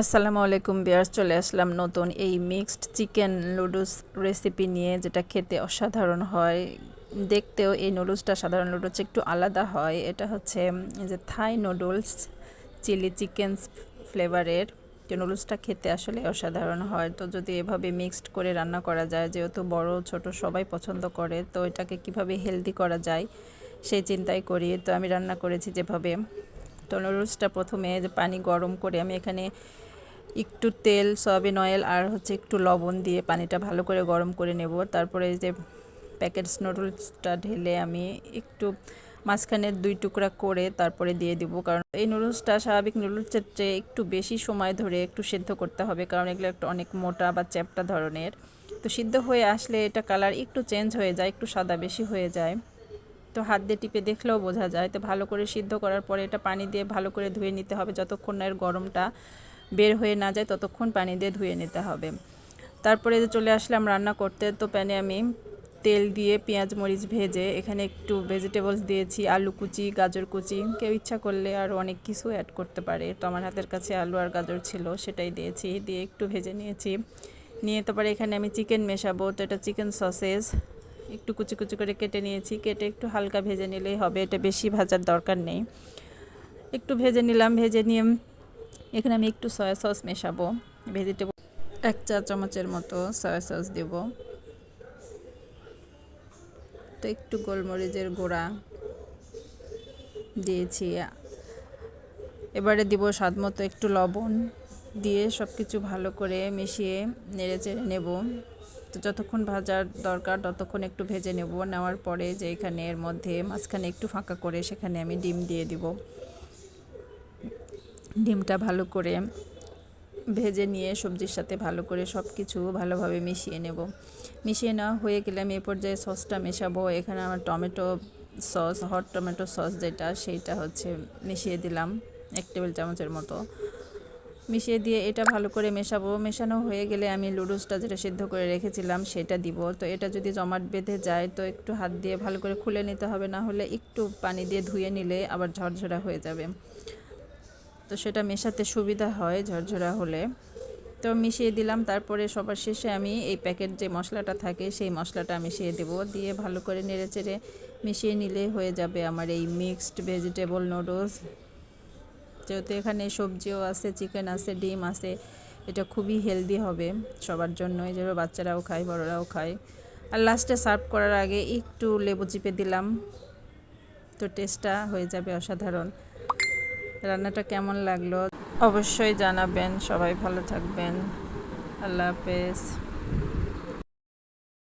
আসসালামু আলাইকুম বিয়ার্স চলে আসলাম নতুন এই মিক্সড চিকেন নুডলস রেসিপি নিয়ে, যেটা খেতে অসাধারণ হয়। দেখতেও এই নুডলসটা সাধারণ নুডলস একটু আলাদা হয়। এটা হচ্ছে যে থাই নুডলস, চিলি চিকেন ফ্লেভারের। যে নুডলসটা খেতে আসলে অসাধারণ হয়। তো যদি এভাবে মিক্সড করে রান্না করা যায়, যেহেতু বড়, ছোট সবাই পছন্দ করে, তো এটাকে কীভাবে হেলদি করা যায়, সেই চিন্তাই করি। তো আমি রান্না করেছি যেভাবে তো নুডলসটা প্রথমে যে পানি গরম করে আমি এখানে একটু তেল, সয়াবিন অয়েল আর হচ্ছে একটু লবণ দিয়ে পানিটা ভালো করে গরম করে নেব। তারপরে যে প্যাকেটস নুডলসটা ঢেলে আমি একটু মাঝখানে দুই টুকরা করে তারপরে দিয়ে দিব। কারণ এই নুডলসটা স্বাভাবিক নুডলসের চেয়ে একটু বেশি সময় ধরে একটু সেদ্ধ করতে হবে, কারণ এগুলো একটু অনেক মোটা বা চ্যাপটা ধরনের। তো সিদ্ধ হয়ে আসলে এটা কালার একটু চেঞ্জ হয়ে যায়, একটু সাদা বেশি হয়ে যায়। তো হাত দিয়ে টিপে দেখলেও বোঝা যায়। তো ভালো করে সিদ্ধ করার পরে এটা পানি দিয়ে ভালো করে ধুয়ে নিতে হবে। যতক্ষণ না এর গরমটা বের হয়ে না যায়, ততক্ষণ পানি দিয়ে ধুয়ে নিতে হবে। তারপরে চলে আসলাম রান্না করতে, তো প্যানে আমি তেল দিয়ে পেঁয়াজ, মরিচ ভেজে এখানে একটু ভেজিটেবলস দিয়েছি, আলু কুচি, গাজর কুচি। কেউ ইচ্ছা করলে আরও অনেক কিছু অ্যাড করতে পারে। তো আমার হাতের কাছে আলু আর গাজর ছিল, সেটাই দিয়েছি, দিয়ে একটু ভেজে নিয়েছি। নিয়ে তারপরে এখানে আমি চিকেন মেশাবো। তো এটা চিকেন সসেস একটু কুচি কুচি করে কেটে নিয়েছি। কেটে একটু হালকা ভেজে নিলেই হবে, এটা বেশি ভাজার দরকার নেই। একটু ভেজে নিলাম, ভেজে নিয়ে এখানে আমি একটু সয়া সস মেশাবো, ভেজিটেবল এক চা চামচের মতো সয়া সস দেব। তো একটু গোলমরিচের গুঁড়া দিয়েছি। এবারে দিব স্বাদ মতো একটু লবণ দিয়ে সব কিছু ভালো করে মিশিয়ে নেড়ে চেড়ে নেব। তো যতক্ষণ ভাজার দরকার, ততক্ষণ একটু ভেজে নেব। নেওয়ার পরে যে এখানে এর মধ্যে মাঝখানে একটু ফাঁকা করে সেখানে আমি ডিম দিয়ে দিব। ডিমটা ভালো করে ভেজে নিয়ে সবজির সাথে ভালো করে সব কিছু ভালোভাবে মিশিয়ে নেব। মিশিয়ে নেওয়া হয়ে গেলে আমি এই পর্যায়ে সসটা মেশাবো। এখানে আমার tomato sauce, hot tomato sauce যেটা, সেইটা হচ্ছে মিশিয়ে দিলাম এক টেবিল চামচের মতো। মিশিয়ে দিয়ে এটা ভালো করে মেশাবো। মেশানো হয়ে গেলে আমি লুডুসটা যেটা সিদ্ধ করে রেখেছিলাম সেটা দিব। তো এটা যদি জমাট বেঁধে যায়, তো একটু হাত দিয়ে ভালো করে খুলে নিতে হবে, না হলে একটু পানি দিয়ে ধুয়ে নিলে আবার ঝরঝরা হয়ে যাবে। তো সেটা মেশাতে সুবিধা হয় ঝরঝরা হলে। তো মিশিয়ে দিলাম। তারপরে সবার শেষে আমি এই প্যাকেট যে মশলাটা থাকে, সেই মশলাটা মিশিয়ে দেব। দিয়ে ভালো করে নেড়ে চেড়ে মিশিয়ে নিলে হয়ে যাবে আমার এই মিক্সড ভেজিটেবল নুডলস যেহেতু এখানে সবজিও আছে চিকেন আছে, ডিম আছে, এটা খুবই হেলদি হবে সবার জন্যই যেগুলো বাচ্চারাও খায়, বড়রাও খায়। আর লাস্টে সার্ভ করার আগে একটু লেবু চিপে দিলাম। তো টেস্টটা হয়ে যাবে অসাধারণ। রান্নাটা কেমন লাগল? অবশ্যই জানাবেন। সবাই ভালো থাকবেন। আল্লাহ হাফেজ।